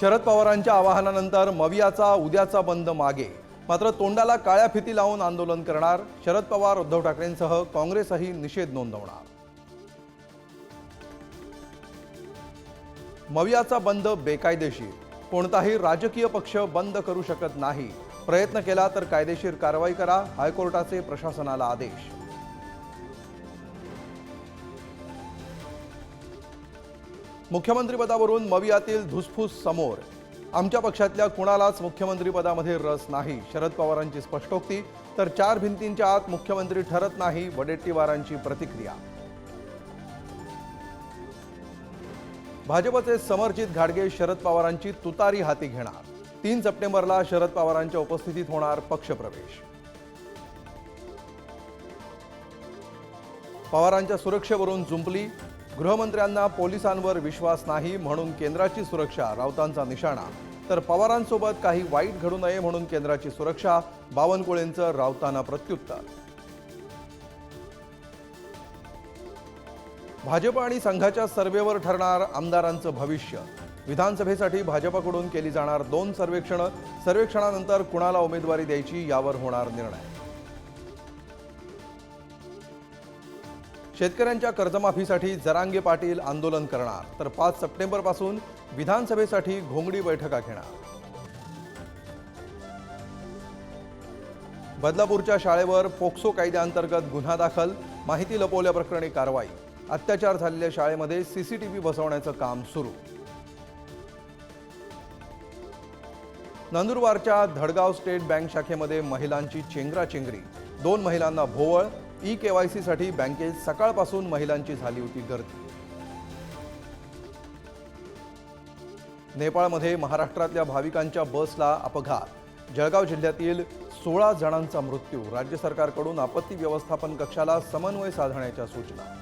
शरद पवारांच्या आवाहनानंतर मवियाचा उद्याचा बंद मागे. मात्र तोंडाला काळ्या फिती लावून आंदोलन करणार शरद पवार उद्धव ठाकरेंसह काँग्रेसही निषेध नोंदवणार. मवियाचा बंद बेकायदेशीर. कोणताही राजकीय पक्ष बंद करू शकत नाही. प्रयत्न केला तर कायदेशीर कारवाई करा हायकोर्टाचे प्रशासनाला आदेश. मुख्यमंत्रीपदावरून मवियातील धुसफूस समोर. आमच्या पक्षातल्या कुणालाच मुख्यमंत्रीपदामध्ये रस नाही. शरद पवारांची स्पष्टोक्ती तर चार भिंतींच्या आत मुख्यमंत्री ठरत नाही वडेट्टीवारांची प्रतिक्रिया. भाजपचे समर्जित घाडगे शरद पवारांची तुतारी हाती घेणार. तीन सप्टेंबरला शरद पवारांच्या उपस्थितीत होणार पक्षप्रवेश. पवारांच्या सुरक्षेवरून जुंपली गृहमंत्र्यांना पोलिसांवर विश्वास नाही म्हणून केंद्राची सुरक्षा राऊतांचा निशाणा. तर पवारांसोबत काही वाईट घडू नये म्हणून केंद्राची सुरक्षा बावनकुळेंचं राऊतांना प्रत्युत्तर. भाजप आणि संघाच्या सर्वेवर ठरणार आमदारांचं भविष्य. विधानसभेसाठी भाजपाकडून केली जाणार दोन सर्वेक्षणं. सर्वेक्षणानंतर कुणाला उमेदवारी द्यायची यावर होणार निर्णय. शेतकऱ्यांच्या कर्जमाफीसाठी जरांगे पाटील आंदोलन करणार. तर पाच सप्टेंबरपासून विधानसभेसाठी घोंगडी बैठका घेणार. बदलापूरच्या शाळेवर पोक्सो कायद्याअंतर्गत गुन्हा दाखल माहिती लपवल्याप्रकरणी कारवाई. अत्याचार झालेल्या शाळेमध्ये सीसीटीव्ही बसवण्याचं काम सुरू. नंदुरबारच्या धडगाव स्टेट बँक शाखेमध्ये महिलांची चेंगराचेंगरी. दोन महिलांना भोवळ ई के वाय सीसाठी बँकेत सकाळपासून महिलांची झाली होती गर्दी. नेपाळमध्ये महाराष्ट्रातल्या भाविकांच्या बसला अपघात. जळगाव जिल्ह्यातील सोळा जणांचा मृत्यू. राज्य सरकारकडून आपत्ती व्यवस्थापन कक्षाला समन्वय साधण्याच्या सूचना.